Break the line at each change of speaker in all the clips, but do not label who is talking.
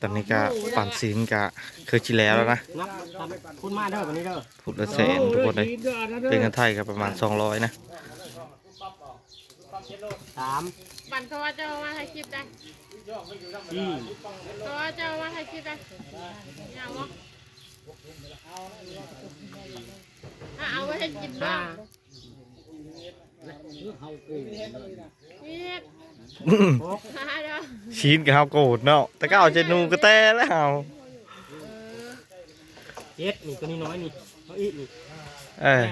ตอนนี้ก็ปั่นซีนก็เคยชิแล้วแล้วนะ
นับตามคุณมาเด้อวันนี้เด้อ
พูดละแสนทุกคนเลยเป็นเงินไทยก็ประมาณ200นะ
สาม
บันเขาว่าจะเอามาให้คลิปได้
สี่
เขาว่าจะเอามาให้คลิปได้อย่างวะถ้าเอาไว้ให้กินบ้า
ห้าง
นี่
หก
หาเด้อ
ชีนกับเฮาโกรธเนาะแต่ก็เอาเจนูก็แต่แล้ว
เจ็ดนี่ตัวนี้น้อยนี่เอาอีกนี่
เออ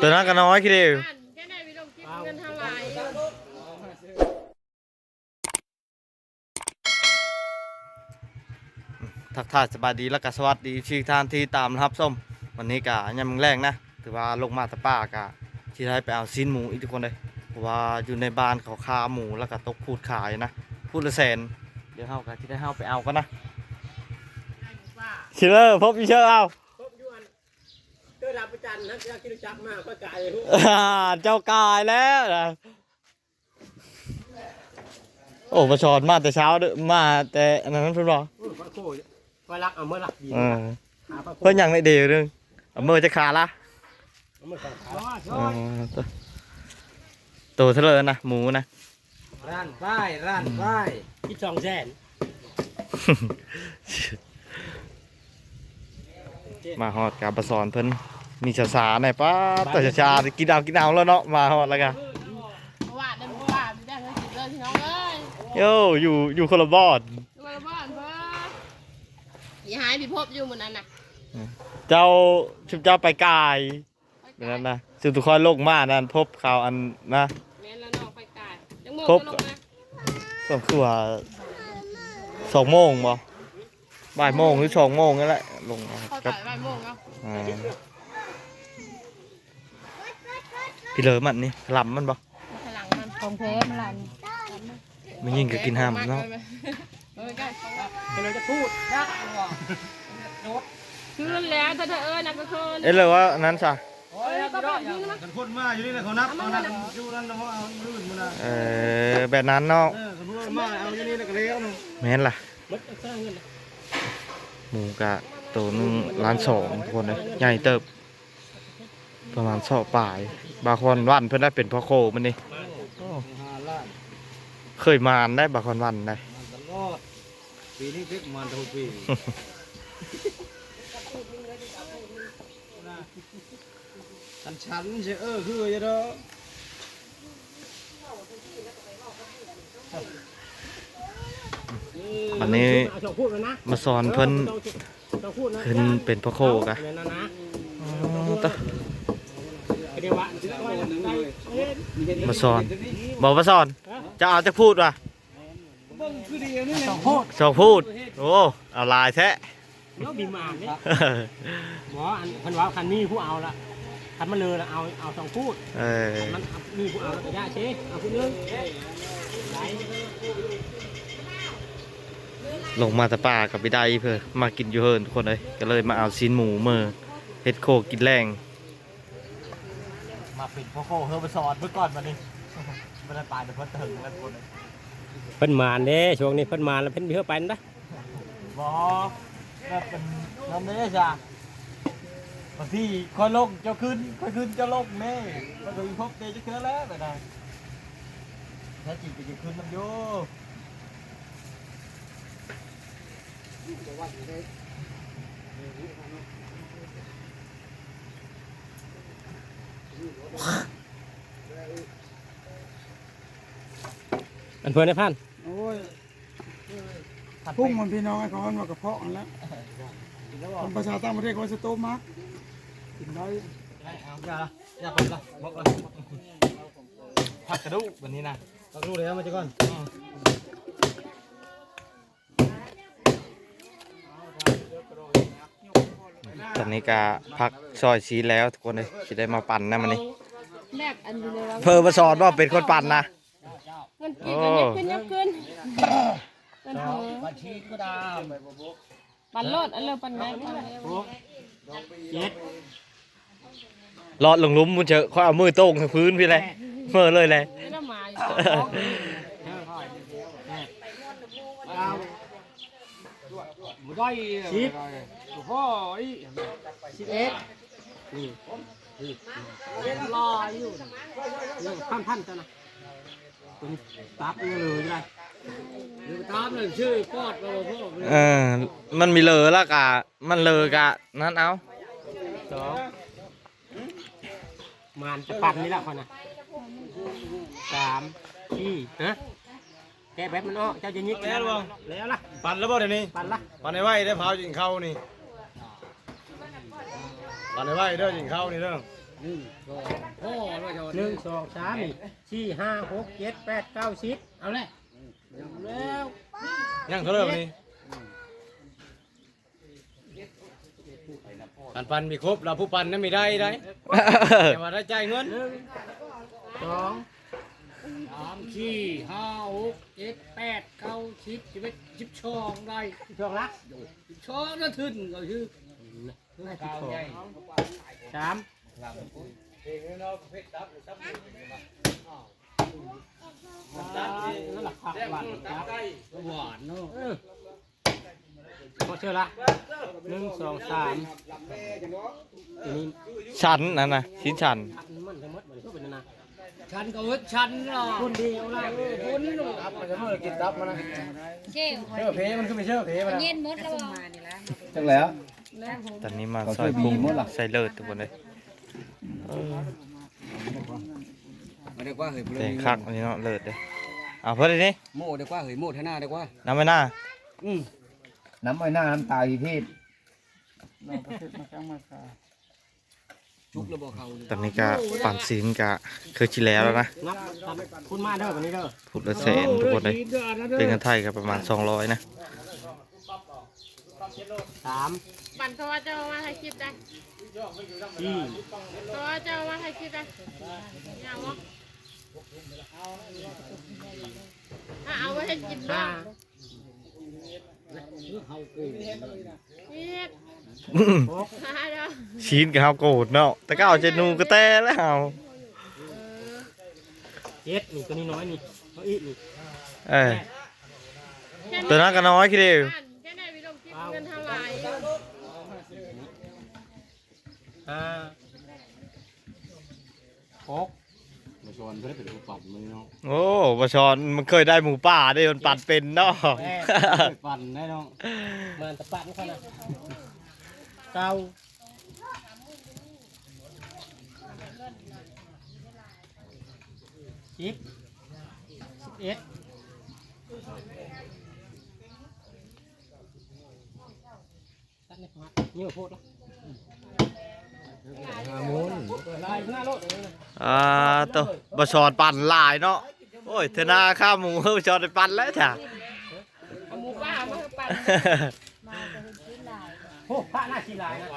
ตัวนั้นก็น้อยคิดเดียว
แค่ไหนวิลงคลิปเงินเท่าไหร่
ทักทายสบายดีแล้วก็สวัสดีชื่อท่านที่ตามรับส้มวันนี้ก็ยามมื้อแรงนะถือว่าลงมาแตะป้ากะที่ได้ไปเอาซีนหมูอีกทุกคนเลยเพราะ ว่าอยู่ในบ้านเขาคาหมูแล้วก็ตกพูดขายนะพูดละแสนเดี๋ยวเฮาก็ที่ได้เฮาไปเอากันนะชิลเลอร์พบอีเชอร์เอา
ครบยวนเด้อดาวประจันนะจะกินจักมากก็กายหู
อ่าเจ้ากายแล้วนะโอ้ประชอนมาแต่เช้าเด้อมาแต่อันนั้นเพิ่นบอก
พระโคก็รักเอาเมื่อรักดี
เออ
หาพระโค
เพิ่นยังในเดียวเรื่องเอามือจะขาดละ
เอามื่อของเขา
อ๋อ ตัวตัวเท่าเลยนะหมูนะ
ร้านป้ายร้านป้ายที่สองแสน
มาฮอดกับประสอนเพิ่นมีชาสาหน่อยป้าแต่ชาชาๆกินเอากินเอาแล้วเนาะมาฮอดแล้วกัน
เพราะว่าเดินเพราะว่าไม่ได้เงินกินเลยพี่น้องเอ้ย
โย่อยู่อยู่คนละบอด
ดูมาบ้านเพิ่นอย่าหายพี่พบอยู่เหมือนนั้นน่ะ
เจ้าชุบเจ้าไปกายแบบนั้นนะสุดทุกคนโลกมานั่นพบข่าวอันนะ ครบ
จะลงนะ
ก็คือว่าสองโมงบ่บ่ายโมงหรือสองโมงนั่นแหละลงมา
เขา
ครั
จ่า
บ
ยบ่ายโมงแล้ว
อ่าพี่เหลิมมันนี่ลำมันบ่
พลังมัน
ของเพชรมันลัน
มันยิ่งกับกินห้ามเนาะ
เออใกล้
เป็นเราจะพูดรัก
คืนแล้วถ้าเธอเอ้ยนักก็คืน
เอ้ยเลยว่าอันนั้นซะ
เอ้ยก็แบบนี้นะ
กันพ่นมาอยู่นี่นะเขานับเอานับอยู่นั่นนะเขาเอาลื่นมานะ
เออแบบนั้นเนาะ
เออกันพ่นมาเอาอยู่นี่แล้วก็เลี้ยวนะ
แม่นล่ะ
มัดสร้างเงิน
หมูกะตัวหนึงล้านสองทุกคนเลยใหญ่เติบ ประมาณสอบป่าย บางคนวันเพื่อนได้เป็นพ่อโคมันนี่
ห้าล้าน
เคยมานได้บางคนวันได้
มันตลอดปีนี้เพ็กมันทุกปี กันฉันเชเออคือจะเด้อ
อันนี้
เอาสองพูดเลยนะ
มาสอนเพิ่น
ต้องพูดนะ
ขึ้นเป็นพ่อโคกะ
เดี๋ยวนะนะ
ตะ
เดี๋ยวว่าได้
มาสอนบอกมาสอน จะเอาจะพูดว่ะ
เบิ่งคือเดียวนี่แหละ
สองพูด
สองพูด โอ้ เอาลายแท้
เนาะดีมากเนี่ยหมออันเพันว่าคันนี้ผู้เอาละ คันมาเลยละเอาเอาสองพูด
เออ
มันเอามีผู้เอาแล้วก็ย่าเช็คเอาพูดนึงไหน
ลงมาแตะป่ากับพี่ได้เพื่อมากินอยู่เฮินทุกคนเลยก็เลยมาเอาซีนหมูเมื่อเฮ็ดโคกินแรงมาปิดพ่อโคเฮอมาสอนเมื่อก่อนมานี่ไม่ได้ปลาแต่พ่อถึงแล้วทุกคนเลย
เพิ่นมาเด้ช่วงนี้เพิ่นมาแล้วเพิ่นเพื่อไปนะ
บอแบบเป็นน้ำเนี้ยจ้ะ บางทีคอยลงเจ้าขึ้นคอยขึ้นเจ้าลงแม่มาดูพบเตจะเกิดแล้วแบบนั้นแท้จริงก็จะขึ้นมันอยู่
อันเพิ่นได้พัน
โอ้ยพุ่งมันพี่น้องไอ้เขามันมากระเพาะอันแล้วคนประชาต่างประเทศเขาจะโตมาก กินได้
อย่าอย่าไปละบอกละผักกระดูกวันนี้นะ
ต้องรู้แล้วมาจะก่อน
ตอนนี้ก็พักซอยชีแล้วทุกคนเลยสิได้มาปั่นนะมันนี่
แรกอันนี้เลยว่า
เพอมาสอนว่าเป็นคนปั่นนะ
เงินกินกันยับขึ้นยับขึ้นเงินเถอะ
บัญชีก็ได้
ปันรถอันเลิกปันไหนปันไหน
เจ็ด
รอดลงหลุมมันเจอค่อยเอามือโต้งพื้นพี่เลยเมื่อเลยเลย
ไม่ได้มาอยู่
เก้าได้สิบโอ้ยสิบเอ็ดนี่รออยู่เรื่องพันพันจ้ะนะเป็นตับเงือเลยตามเลยชื่อปอดเราพ่อ
เออมันมีเลอแล้วกะ มันเลอกะ นั่นเอา
สอง มันจะปั่นนี่แหละคนนะสามสี่ฮะแกแบบมันอ้อเจ้าจะยิกแล้วแล้วล่ะ
ปั่นแล้วบ่เดี๋ยวนี้
ปั่นละ
ปั่นให้ไว้ได้พาวจิงเข้านี่ปั่นให้ไว้เด้อจิงเข้านี่เด้อ
หนึ่งสองสามนี่สี่ห้าหกเจ็ดแปดเก้าสิบเอาเลยแล้ว
ยังเท่าเดิมนี่ ปั่นปั่นมีครบเราผู้ปั่นนั้นไม่ได้ได้แต่ว่าได้จ่ายเงิน
หนึ่งสองสามสี่ห้าหกเจ็ดแปดเก้าสิบสิบเอ็ดสิบสองได้สิบสองละสิบสองนะทึนก็คือสิบสองสามนั่นแหละผักหวานจับหวานเนาะ พอเชื่อละหนึ่งสองสามอันนี้
ชันนั่นนะชิ้นชัน
อันนี้มันจะมัดมันก็เป็นนะชันก็วัดชันหรอคนเดียวละคนหรอ
มันจะเมื่อกินตับมันนะ
เจ้า
เชื่อเพมันคือไม่เชื่อเพมันนะ
เย็นหมดแล้วบ่
จังแล้ว
ตอนนี้มาซอยพุงใส่เลิศทุกคนเลย
มาดีกว่าเฮ้ย
แต่คักอันนี้เนาะเลิศเลยเอาเพื่อนเลยนี่
โม่ดีกว่าเฮ้ยโม่ท่าหน้าดีกว่า
น้ำไม่น่า
อืม
น้ำไอ้หน้าน้ำตาอีพีด
เราประเทศมาครั้งมาคา
ชุกแล้วบอกเขาเลย
ตอนนี้ก็ปั่นซีนกะคือชิแล้วแล้วนะ
นับคุณมาเด้อวันนี้เด้อ
พูดละแสนทุกคนเลยเป็นเงินไทยก็ประมาณ200นะ
สาม
ปั่นเพราะว่าเจ้ามาถ่ายคลิปได้
สี่
เพราะว่าเจ้ามาถ่ายคลิปได้เอาวะถ้าเอาไว้ให้กินบ้า
ห้าง
ชีนกับเฮาโกรธเนาะแต่ก็เอาเจนูก็แต่แล้วเฮา
เจ็ดนี่ตัวนี้น้อยนี่เขาอีกนี่
เออตัวนั้นก็น้อยคิดเดียว
บ้านแค่ไหนวิลงคลิปเงินเท่าไหร่
ห้าหก
มาชวนเพื่อนเป็นผู้ปั่นมือเนาะ
โอ้ประชอนมันเคยได้หมูป่าได้มันปัดเป็นเนาะ
ปั่นได้น้อง
มันตะปันเขานะเก้าสิบสิบเอ็ดตัดในพักนี่มาพูดแล้วลายหน้ารถ
อ่าตัวประชอนปั่นหลายเนาะโอ้ยเทนาข้าหมูประชอนได้ปั่นแล้วจ้ะ
เอาหมูป่ามาให้ปั่น
โอ้พระหน้าชีลายนะ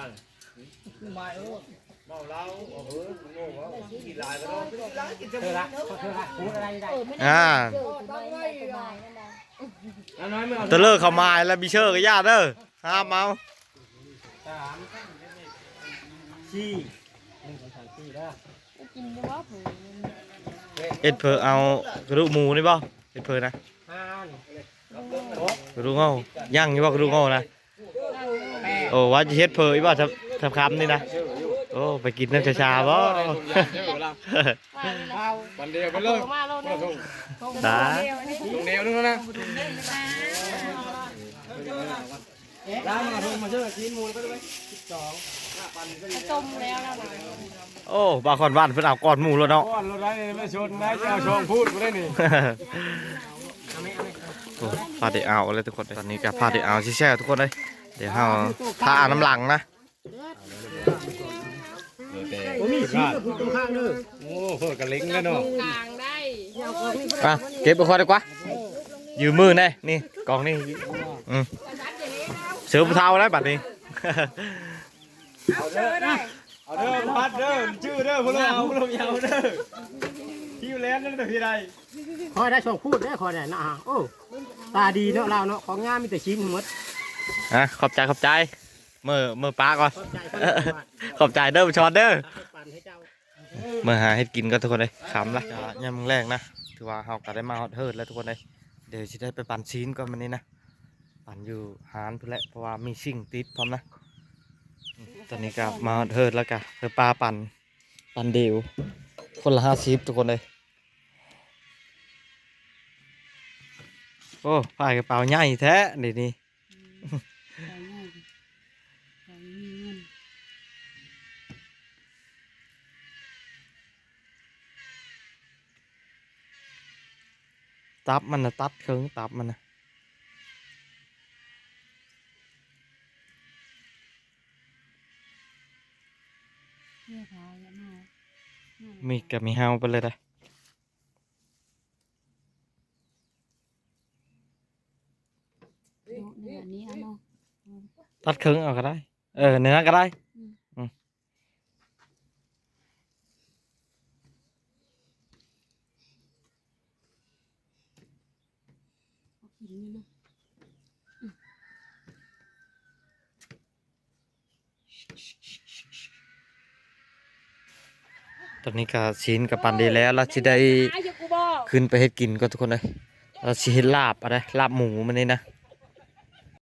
เมาเหล้าโอ้โหโง่วะกินลายแล้วเนาะ
เธอละเธอละพูดอะไรได้
อ่า
แล้วน้อยไม่เอา
ตะเลิกเข้ามาแล้วมีเชื่อกับญาติเด้อห้ามเอา
สามสี่หนึ่งสองสามสี่แล้ว
กินได้บ่ผืน
เอ็ดเพอเอากระดูกหมูนี่ป่ะเอ็ดเพอนะ
ห้าก
ระดูกเงาย่างอยู่ป่ะกระดูกเงานะโอ้ว่าจะเฮ็ดเพออีป่ะทับทับคำนี่นะโอ้ไปกินน้ำชาๆบ่
ว่าเลยล่ะ
ปั่นเดียวไปเลย
เอามาแล้วนึง
ได้
ตรงแนวนึงแล้วนะ
แล้วมาทุ่มมาเชื่อกินมูลก็ได้สิบสอง
ต้มแล้วนะ
โอ้บาคอนบ้านเพิ่นเอาก่อนหมูแล้วเนาะ
ก้อนรถได้ไม่ชนได้จะเอาชองพูดกูได้นี่
เอาไหมเอาไหม
โอ้พาได้เอาเลยทุกคนตอนนี้ก็พาได้เอาแช่ๆทุกคนเลยเดี๋ยวเฮาพาอาบน้ำหลังนะ
ผมมีชีสคุณตรงข้างเลย
โอ้เพิ่นกระเล้งแล้วเนาะ
กลางได้
อะเก็บไปก่อนดีกว่ายืมมือแน่นี่กล่องนี่อืมเสือผู้เฒ่าแล้วบัดนี้
เอาเด้อพัดเด้อชื่อเด้อพวกเราเอาพวกเราเอาเด้อที่อยู่แล้วนั่นเด้อพี่ใด
คอยได้ช่องพูดได้คอยได้นะฮะโอ้ตาดีเนาะเราเนาะของงามมีแต่ชิ้นหมด
อะขอบใจขอบใจมือมือป้าก่อน
ขอบใจคน
ขอบใจเด้อผู้ชอนเด้อ
ปั่นให้เจ้า
มาหาให้กินก็ทุกคนเลยขำละยามมื้อแรกนะถือว่าเฮาก็ได้มาฮอดเฮิร์ดแล้วทุกคนเลยเดี๋ยวสิได้ไปปั่นซีนก่อนวันนี้นะปั่นอยู่หานพุ่นแหละเพราะว่ามีสิ่งติดพร้อมนะอืม ตอนนี้ก็มาเทิดแล้วก็เธอปลาปั่นปั่นเดียวคนละห้าสิบทุกคนเลย โอ้พายกระเป๋าใหญ่แท้เดี๋ยวนี้
ใส่ง่ายใส่มีเงิน
ตับมันนะตัดเครื่องตับมันนะ
สื้อผ้าเยอะมาก
มีกับมีเฮาไปเลยได้อ
ดูเนื้อนี้เอาเนาะ
ตัดเครื่องเอาก็ได้ เออเนื้อก็ได้
เอากินนี่นะ
ตอนนี้ก็ชิ้นกับปันดีแล้วเราจะได้ขึ้นไปเฮ็ดกินก็ทุกคนเลยเราสิเฮ็ดลาบอะไรลาบหมูมันนี่นะ